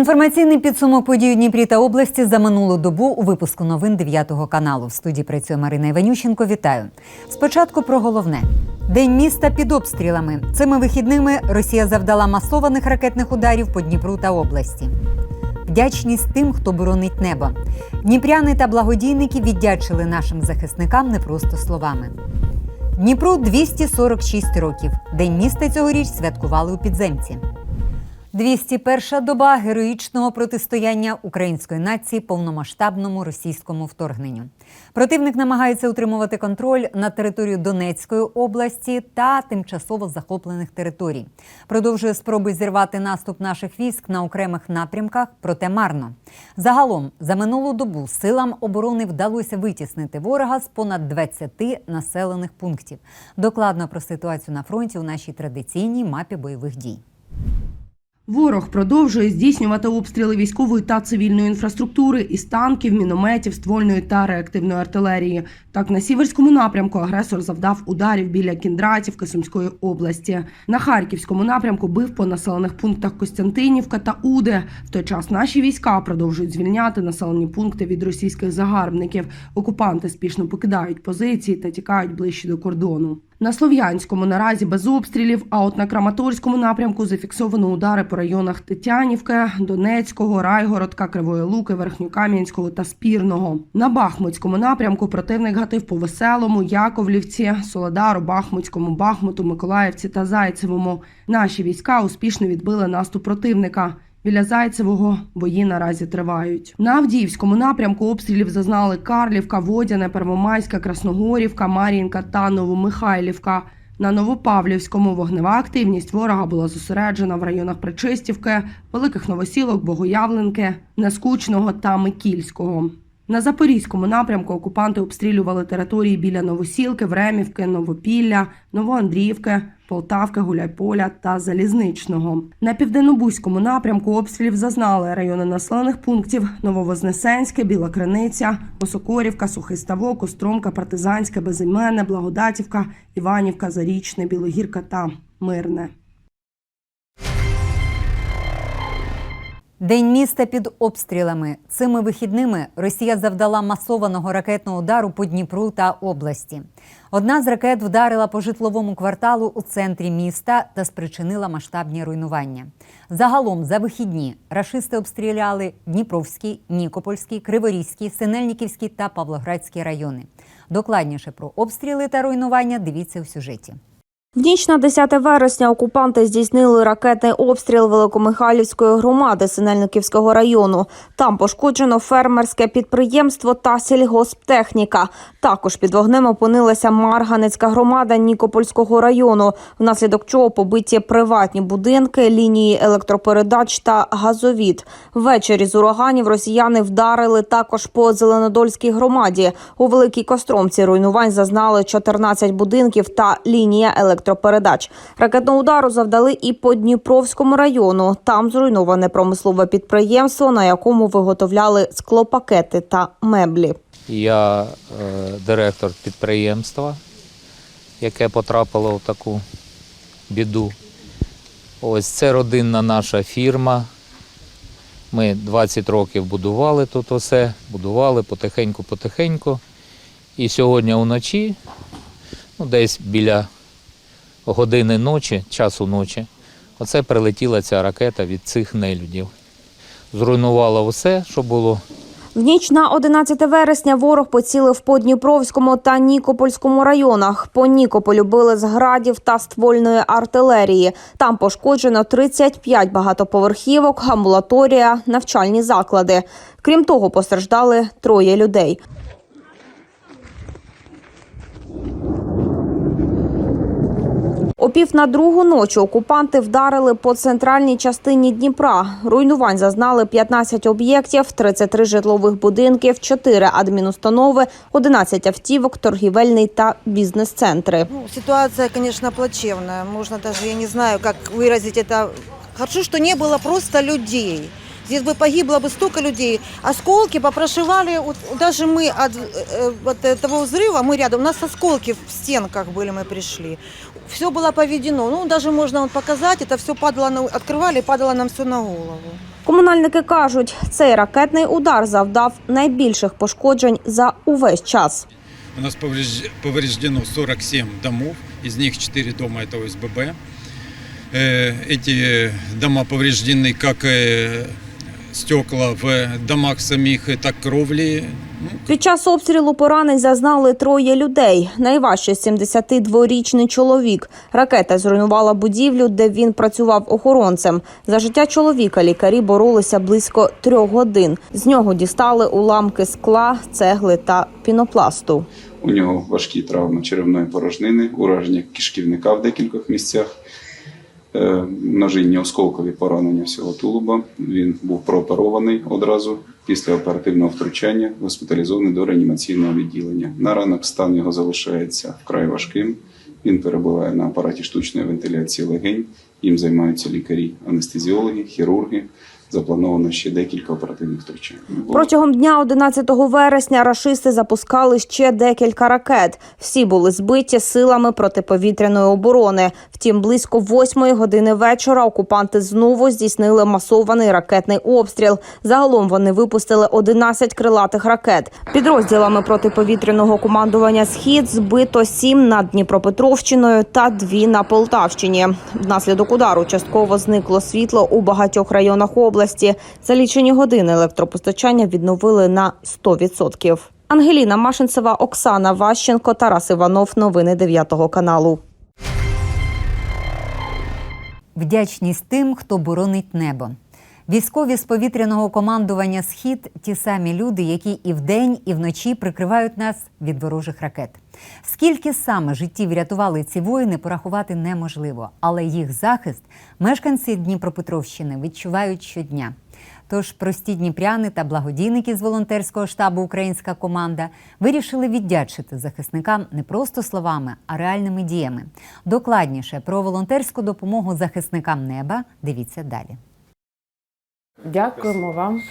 Інформаційний підсумок подій у Дніпрі та області за минулу добу у випуску новин 9 каналу. В студії працює Марина Іванющенко. Вітаю. Спочатку про головне. День міста під обстрілами. Цими вихідними Росія завдала масованих ракетних ударів по Дніпру та області. Вдячність тим, хто боронить небо. Дніпряни та благодійники віддячили нашим захисникам не просто словами. Дніпру 246 років. День міста цьогоріч святкували у підземці. 201 доба героїчного протистояння української нації повномасштабному російському вторгненню. Противник намагається утримувати контроль над територією Донецької області та тимчасово захоплених територій. Продовжує спроби зірвати наступ наших військ на окремих напрямках, проте марно. Загалом за минулу добу силам оборони вдалося витіснити ворога з понад 20 населених пунктів. Докладно про ситуацію на фронті у нашій традиційній мапі бойових дій. Ворог продовжує здійснювати обстріли військової та цивільної інфраструктури із танків, мінометів, ствольної та реактивної артилерії. Так, на сіверському напрямку агресор завдав ударів біля Кіндратівки Сумської області. На харківському напрямку бив по населених пунктах Костянтинівка та Уде. В той час наші війська продовжують звільняти населені пункти від російських загарбників. Окупанти спішно покидають позиції та тікають ближче до кордону. На Слов'янському наразі без обстрілів, а от на Краматорському напрямку зафіксовано удари по районах Тетянівки, Донецького, Райгородка, Кривої Луки, Верхньокам'янського та Спірного. На Бахмутському напрямку противник гатив по Веселому, Яковлівці, Солодару, Бахмутському, Бахмуту, Миколаївці та Зайцевому. Наші війська успішно відбили наступ противника. Біля Зайцевого бої наразі тривають. На Авдіївському напрямку обстрілів зазнали Карлівка, Водяне, Первомайська, Красногорівка, Мар'їнка та Новомихайлівка. На Новопавлівському вогнева активність ворога була зосереджена в районах Причистівки, Великих Новосілок, Богоявленки, Нескучного та Микільського. На Запорізькому напрямку окупанти обстрілювали території біля Новосілки, Времівки, Новопілля, Новоандріївки, Полтавки, Гуляйполя та Залізничного. На південнобузькому напрямку обстрілів зазнали райони населених пунктів Нововознесенське, Біла Криниця, Осокорівка, Сухий Ставок, Остромка, Партизанське, Безіменне, Благодатівка, Іванівка, Зарічне, Білогірка та Мирне. День міста під обстрілами. Цими вихідними Росія завдала масованого ракетного удару по Дніпру та області. Одна з ракет вдарила по житловому кварталу у центрі міста та спричинила масштабні руйнування. Загалом за вихідні рашисти обстріляли Дніпровський, Нікопольський, Криворізький, Синельниківський та Павлоградський райони. Докладніше про обстріли та руйнування дивіться у сюжеті. В ніч на 10 вересня окупанти здійснили ракетний обстріл Великомихайлівської громади Синельниківського району. Там пошкоджено фермерське підприємство та сільгосптехніка. Також під вогнем опинилася Марганецька громада Нікопольського району, внаслідок чого побиті приватні будинки, лінії електропередач та газовід. Ввечері з ураганів росіяни вдарили також по Зеленодольській громаді. У Великій Костромці руйнувань зазнали 14 будинків та лінія електропередач. Ракетного удару завдали і по Дніпровському району. Там зруйноване промислове підприємство, на якому виготовляли склопакети та меблі. Я е, директор підприємства, яке потрапило в таку біду. Ось це родинна наша фірма. Ми 20 років будували тут усе, будували потихеньку-потихеньку. І сьогодні вночі, ну, десь біля години ночі, часу ночі, оце прилетіла ця ракета від цих нелюдів. Зруйнувала все, що було В ніч на 11 вересня ворог поцілив по Дніпровському та Нікопольському районах. По Нікополю били з градів та ствольної артилерії. Там пошкоджено 35 багатоповерхівок, амбулаторія, навчальні заклади. Крім того, постраждали троє людей. О пів на другу ночі окупанти вдарили по центральній частині Дніпра. Руйнувань зазнали 15 об'єктів, 33 житлових будинків, 4 адмінустанови, 11 автівок, торгівельний та бізнес-центри. Ну, ситуация, конечно, плачевная. Можно даже, я не знаю, как выразить это. Хорошо, что не было просто людей. Здесь бы погибло бы столько людей. Осколки попрошивали, вот даже мы от э, вот этого взрыва, мы рядом, у нас осколки в стенках были, мы пришли. Все было поведено. Ну, даже можно вот показать, это все падало, на, открывали, и падало нам все на голову. Комунальники кажуть, цей ракетний удар завдав найбільших пошкоджень за увесь час. У нас поврежд- повреждено 47 домов, из них 4 дома это ОСББ. Э, Эти дома повреждены как э, стекла в домах самих, так кровли. Ну, Під час обстрілу поранень зазнали троє людей. Найважче 72-річний чоловік. Ракета зруйнувала будівлю, де він працював охоронцем. За життя чоловіка лікарі боролися близько трьох годин. З нього дістали уламки скла, цегли та пінопласту. У нього важкі травми черевної порожнини, ураження кишківника в декількох місцях, е, множинні осколкові поранення всього тулуба. Він був прооперований одразу після оперативного втручання, госпіталізований до реанімаційного відділення. На ранок стан його залишається вкрай важким. Він перебуває на апараті штучної вентиляції легень. Їм займаються лікарі, анестезіологи, хірурги. Заплановано ще декілька оперативних втручань. Протягом дня 11 вересня рашисти запускали ще декілька ракет. Всі були збиті силами протиповітряної оборони. Втім, близько восьмої години вечора окупанти знову здійснили масований ракетний обстріл. Загалом вони випустили 11 крилатих ракет. Підрозділами протиповітряного командування Схід збито 7 над Дніпропетровщиною та 2 на Полтавщині. Внаслідок удару частково зникло світло у багатьох районах області. За лічені години електропостачання відновили на 100%. Ангеліна Машинцева, Оксана Ващенко, Тарас Іванов. Новини 9 каналу. Вдячність тим, хто боронить небо. Військові з повітряного командування Схід ті самі люди, які і вдень, і вночі прикривають нас від ворожих ракет. Скільки саме життів врятували ці воїни, порахувати неможливо, але їх захист мешканці Дніпропетровщини відчувають щодня. Тож прості дніпряни та благодійники з волонтерського штабу Українська команда вирішили віддячити захисникам не просто словами, а реальними діями. Докладніше про волонтерську допомогу захисникам неба дивіться далі. Дякуємо вам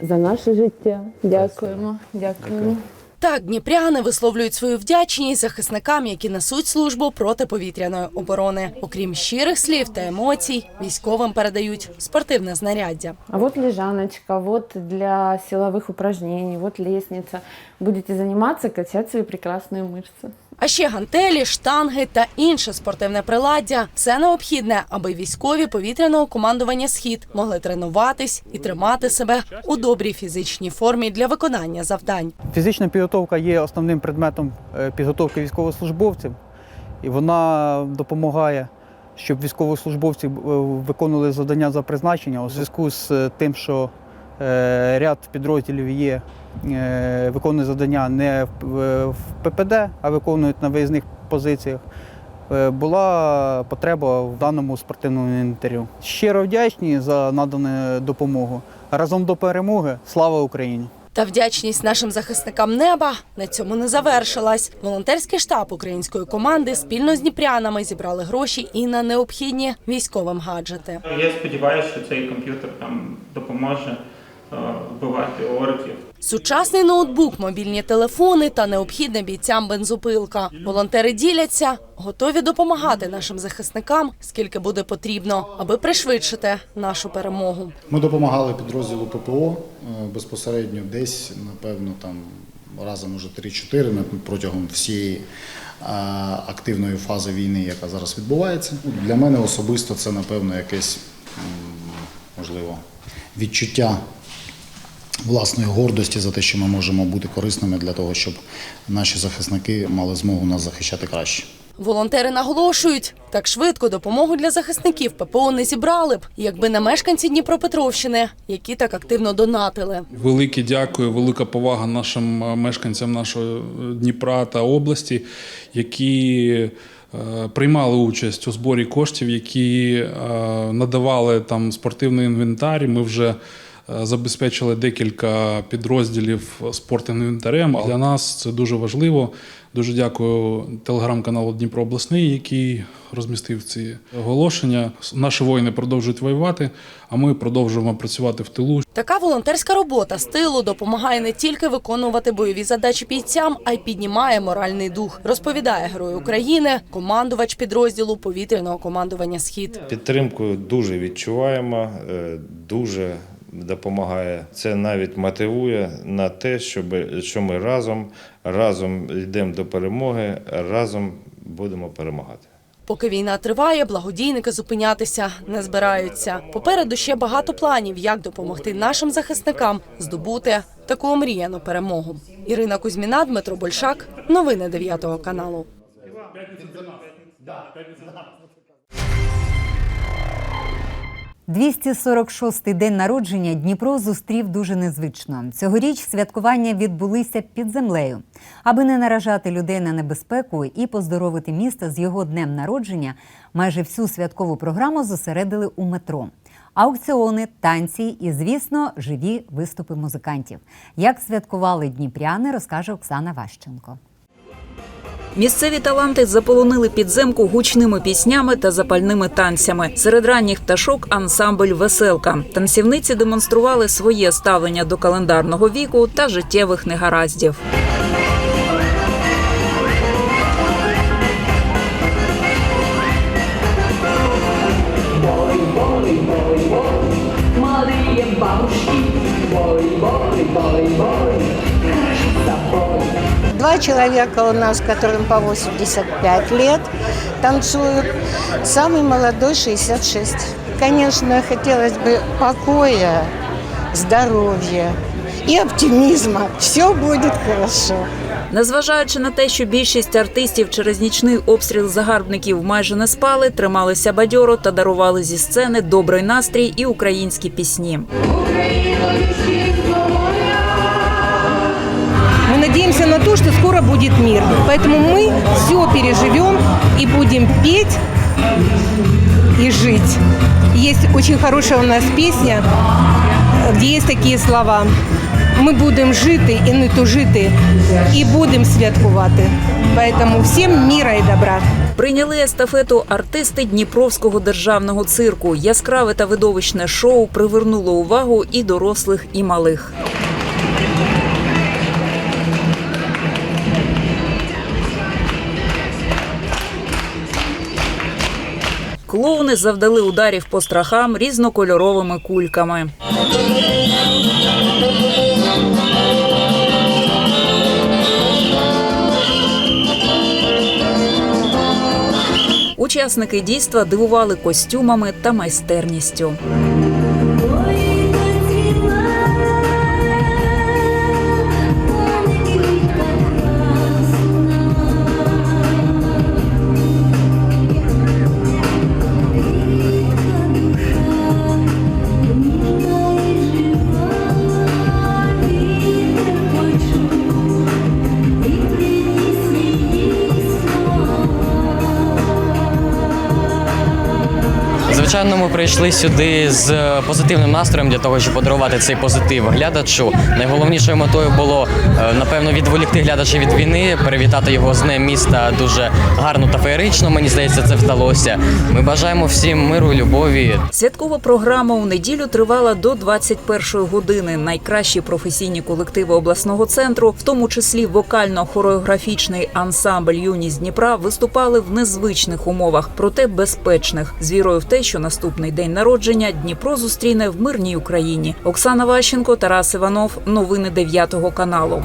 за наше життя. Дякуємо, дякуємо. Так, дніпряни висловлюють свою вдячність захисникам, які несуть службу протиповітряної оборони. Окрім щирих слів та емоцій, військовим передають спортивне знаряддя. А вот лежаночка, вот для силовых упражнений, вот лестница. Будете заниматься, качать свои прекрасные мышцы. А ще гантелі, штанги та інше спортивне приладдя все необхідне, аби військові повітряного командування Схід могли тренуватись і тримати себе у добрій фізичній формі для виконання завдань. Фізична підготовка є основним предметом е, підготовки військовослужбовців, і вона допомагає, щоб військовослужбовці е, виконували завдання за призначення у зв'язку з е, тим, що ряд підрозділів є, е, виконують завдання не в ППД, а виконують на виїзних позиціях. е, Була потреба в даному спортивному інвентарю. Щиро вдячні за надану допомогу. Разом до перемоги. Слава Україні! Та вдячність нашим захисникам неба на цьому не завершилась. Волонтерський штаб української команди спільно з дніпрянами зібрали гроші і на необхідні військовим гаджети. Я сподіваюся, що цей комп'ютер там допоможе е, вбивати орків. Сучасний ноутбук, мобільні телефони та необхідна бійцям бензопилка. Волонтери діляться, готові допомагати нашим захисникам, скільки буде потрібно, аби пришвидшити нашу перемогу. Ми допомагали підрозділу ППО е, безпосередньо десь, напевно, там разом уже 3-4 на- протягом всієї е, активної фази війни, яка зараз відбувається. Для мене особисто це, напевно, якесь можливо відчуття власної гордості за те, що ми можемо бути корисними для того, щоб наші захисники мали змогу нас захищати краще. Волонтери наголошують, так швидко допомогу для захисників ППО не зібрали б, якби не мешканці Дніпропетровщини, які так активно донатили. Велике дякую, велика повага нашим е, мешканцям нашого е, Дніпра та області, які е, приймали участь у зборі коштів, які надавали там спортивний інвентар. Ми вже забезпечили декілька підрозділів спортивним інвентарем. Для нас це дуже важливо. Дуже дякую телеграм-каналу Дніпро Обласний, який розмістив ці оголошення. Наші воїни продовжують воювати, а ми продовжуємо працювати в тилу, Така волонтерська робота з тилу допомагає не тільки виконувати бойові задачі бійцям, а й піднімає моральний дух. Розповідає герой України, командувач підрозділу повітряного командування Схід. Підтримку дуже відчуваємо, е, дуже допомагає. Це навіть мотивує на те, що ми разом, разом йдемо до перемоги, разом будемо перемагати. Поки війна триває, благодійники зупинятися не збираються. Попереду ще багато планів, як допомогти нашим захисникам здобути таку омріяну перемогу. Ірина Кузьміна, Дмитро Большак. Новини 9 каналу. 246-й день народження Дніпро зустрів дуже незвично. Цьогоріч святкування відбулися під землею. Аби не наражати людей на небезпеку і поздоровити місто з його днем народження, майже всю святкову програму зосередили у метро. Аукціони, танці і, звісно, живі виступи музикантів. Як святкували дніпряни, розкаже Оксана Ващенко. Місцеві таланти заполонили підземку гучними піснями та запальними танцями. Серед ранніх пташок ансамбль Веселка. Танцівниці демонстрували своє ставлення до календарного віку та життєвих негараздів. человека у нас, которым по 85 лет, танцуют. Самый молодой 66. Конечно, хотелось бы покоя, здоровья и оптимизма. Все будет хорошо. Незважаючи на те, що більшість артистів через нічний обстріл загарбників майже не спали, трималися бадьоро та дарували зі сцени добрий настрій і українські пісні. Мы скоро будет мир. Поэтому мы все переживем и будем петь и жить. Есть очень хорошая у нас песня, где есть такие слова. Ми будемо жити і не тужити, і будемо святкувати. Поэтому всім міра і добра. Прийняли естафету артисти Дніпровського державного цирку. Яскраве та видовищне шоу привернуло увагу і дорослих, і малих. Клоуни завдали ударів по страхам різнокольоровими кульками. Учасники дійства дивували костюмами та майстерністю. Прийшли сюди з позитивним настроєм для того, щоб подарувати цей позитив глядачу. Найголовнішою метою було е, напевно відволікти глядача від війни, привітати його з днем міста дуже гарно та феєрично. Мені здається, це вдалося. Ми бажаємо всім миру, любові. Святкова програма у неділю тривала до 21 години. Найкращі професійні колективи обласного центру, в тому числі вокально-хореографічний ансамбль Юність Дніпра, виступали в незвичних умовах, проте безпечних, з вірою в те, що наступний день народження Дніпро зустріне в мирній Україні. Оксана Ващенко, Тарас Іванов. Новини 9 каналу.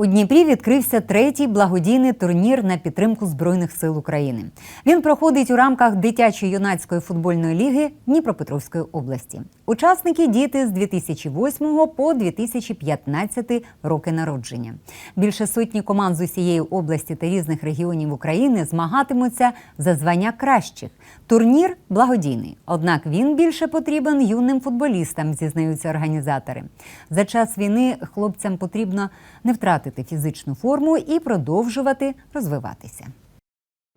У Дніпрі відкрився третій благодійний турнір на підтримку Збройних сил України. Він проходить у рамках дитячої юнацької футбольної ліги Дніпропетровської області. Учасники діти з 2008 по 2015 роки народження. Більше сотні команд з усієї області та різних регіонів України змагатимуться за звання кращих. Турнір благодійний, однак він більше потрібен юним футболістам, зізнаються організатори. За час війни хлопцям потрібно не втратити втратити фізичну форму і продовжувати розвиватися.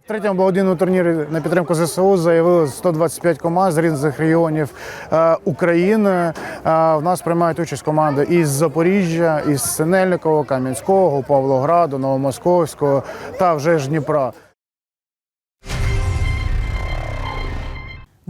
В третьому благодійному турнірі на підтримку ЗСУ заявили 125 команд з різних регіонів е, України. Е, в нас приймають участь команди із Запоріжжя, із Синельникова, Кам'янського, Павлограду, Новомосковського та вже ж Дніпра.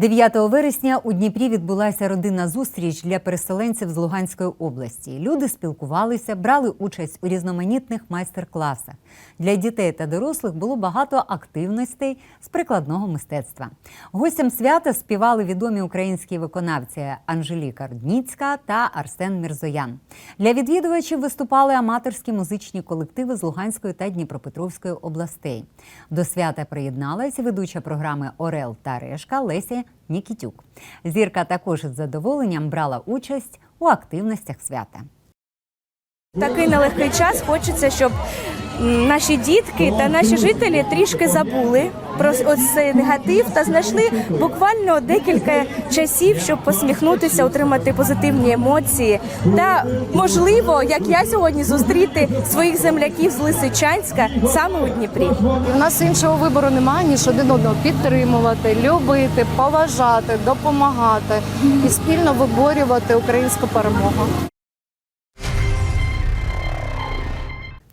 9 вересня у Дніпрі відбулася родинна зустріч для переселенців з Луганської області. Люди спілкувалися, брали участь у різноманітних майстер-класах. Для дітей та дорослих було багато активностей з прикладного мистецтва. Гостям свята співали відомі українські виконавці Анжеліка Рудніцька та Арсен Мірзоян. Для відвідувачів виступали аматорські музичні колективи з Луганської та Дніпропетровської областей. До свята приєдналась ведуча програми Орел та Решка Леся Нікітюк. Зірка також із задоволенням брала участь у активностях свята. Такий нелегкий час хочеться, щоб наші дітки та наші жителі трішки забули про ось цей негатив та знайшли буквально декілька часів, щоб посміхнутися, отримати позитивні емоції та можливо, як я сьогодні, зустріти своїх земляків з Лисичанська саме у Дніпрі. І в нас іншого вибору немає, ніж один одного підтримувати, любити, поважати, допомагати і спільно виборювати українську перемогу.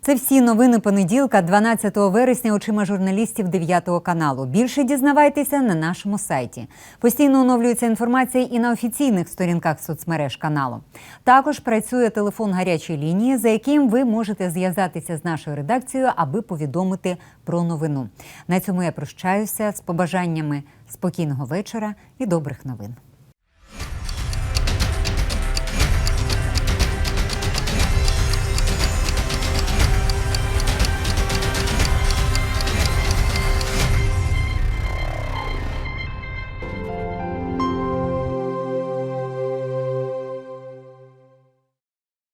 Це всі новини понеділка, 12 вересня, очима журналістів 9 каналу. Більше дізнавайтеся на нашому сайті. Постійно оновлюється інформація і на офіційних сторінках соцмереж каналу. Також працює телефон гарячої лінії, за яким ви можете зв'язатися з нашою редакцією, аби повідомити про новину. На цьому я прощаюся з побажаннями спокійного вечора і добрих новин.